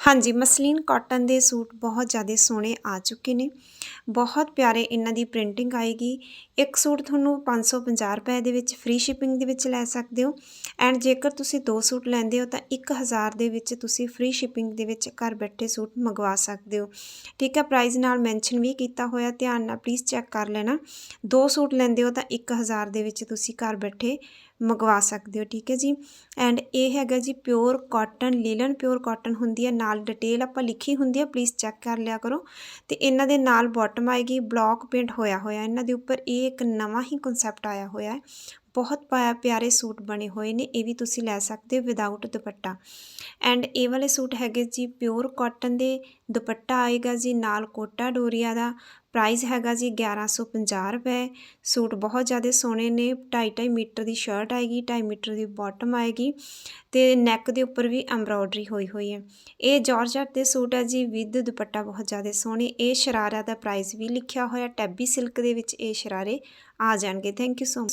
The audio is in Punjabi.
ਹਾਂਜੀ, ਮਸਲੀਨ ਕਾਟਨ ਦੇ ਸੂਟ ਬਹੁਤ ਜ਼ਿਆਦਾ ਸੋਹਣੇ ਆ ਚੁੱਕੇ ਨੇ। ਬਹੁਤ ਪਿਆਰੇ ਇਹਨਾਂ ਦੀ ਪ੍ਰਿੰਟਿੰਗ ਆਏਗੀ। ਇੱਕ ਸੂਟ ਤੁਹਾਨੂੰ 550 ਰੁਪਏ ਦੇ ਵਿੱਚ ਫ੍ਰੀ ਸ਼ਿਪਿੰਗ ਦੇ ਵਿੱਚ ਲੈ ਸਕਦੇ ਹੋ। ਐਂਡ ਜੇਕਰ ਤੁਸੀਂ ਦੋ ਸੂਟ ਲੈਂਦੇ ਹੋ ਤਾਂ 1000 ਦੇ ਵਿੱਚ ਤੁਸੀਂ ਫ੍ਰੀ ਸ਼ਿਪਿੰਗ ਦੇ ਵਿੱਚ ਘਰ ਬੈਠੇ ਸੂਟ ਮੰਗਵਾ ਸਕਦੇ ਹੋ। ਠੀਕ ਹੈ ਪ੍ਰਾਈਸ ਨਾਲ ਮੈਂਸ਼ਨ ਵੀ ਕੀਤਾ ਹੋਇਆ, ਧਿਆਨ ਨਾਲ ਪਲੀਜ਼ ਚੈੱਕ ਕਰ ਲੈਣਾ। ਦੋ ਸੂਟ ਲੈਂਦੇ ਹੋ ਤਾਂ 1000 ਦੇ ਵਿੱਚ ਤੁਸੀਂ ਘਰ ਬੈਠੇ ਮੰਗਵਾ ਸਕਦੇ ਹੋ। ਠੀਕ ਹੈ ਜੀ। ਐਂਡ ਇਹ ਹੈਗਾ ਜੀ pure cotton linen pure cotton ਹੁੰਦੀ ਹੈ ਨਾਲ ਡਿਟੇਲ ਆਪਾਂ ਲਿਖੀ ਹੁੰਦੀ ਹੈ ਪਲੀਜ਼ ਚੈੱਕ ਕਰ ਲਿਆ ਕਰੋ। ਤੇ ਇਹਨਾਂ ਦੇ ਨਾਲ ਬਾਟਮ ਆਏਗੀ ਬਲੌਕ ਪੇਂਟ ਹੋਇਆ ਹੋਇਆ, ਇਹਨਾਂ ਦੇ ਉੱਪਰ ਇਹ ਇੱਕ ਨਵਾਂ ਹੀ ਕਨਸੈਪਟ ਆਇਆ ਹੋਇਆ ਹੈ। ਬਹੁਤ ਪਿਆਰੇ ਸੂਟ ਬਣੇ ਹੋਏ ਨੇ, ਇਹ ਵੀ ਤੁਸੀਂ ਲੈ ਸਕਦੇ ਹੋ ਵਿਦਆਊਟ ਦੁਪੱਟਾ। ਐਂਡ ਇਹ ਵਾਲੇ ਸੂਟ ਹੈਗੇ ਜੀ ਪਿਓਰ ਕਾਟਨ ਦੇ, ਦੁਪੱਟਾ ਆਏਗਾ ਜੀ ਨਾਲ ਕੋਟਾ ਡੋਰੀਆ ਦਾ ਪ੍ਰਾਈਸ ਹੈਗਾ ਜੀ 1150 ਰੁਪਏ। ਸੂਟ ਬਹੁਤ ਜ਼ਿਆਦਾ ਸੋਹਣੇ ਨੇ 2.5 ਮੀਟਰ ਦੀ ਸ਼ਰਟ ਆਏਗੀ 2.5 ਮੀਟਰ ਦੀ ਬਾਟਮ ਆਏਗੀ ਤੇ ਨੈਕ ਦੇ ਉੱਪਰ ਵੀ ਐਮਬ੍ਰੋਇਡਰੀ ਹੋਈ ਹੋਈ ਹੈ। ਇਹ ਜਾਰਜਟ ਦੇ ਸੂਟ ਹੈ ਜੀ ਵਿਦ ਦੁਪੱਟਾ ਬਹੁਤ ਜ਼ਿਆਦਾ ਸੋਹਣੇ, ਇਹ ਸ਼ਰਾਰਾ ਦਾ ਪ੍ਰਾਈਸ ਵੀ ਲਿਖਿਆ ਹੋਇਆ ਟੈਬੀ ਸਿਲਕ ਦੇ ਵਿੱਚ ਇਹ ਸ਼ਰਾਰੇ ਆ ਜਾਣਗੇ। Thank you so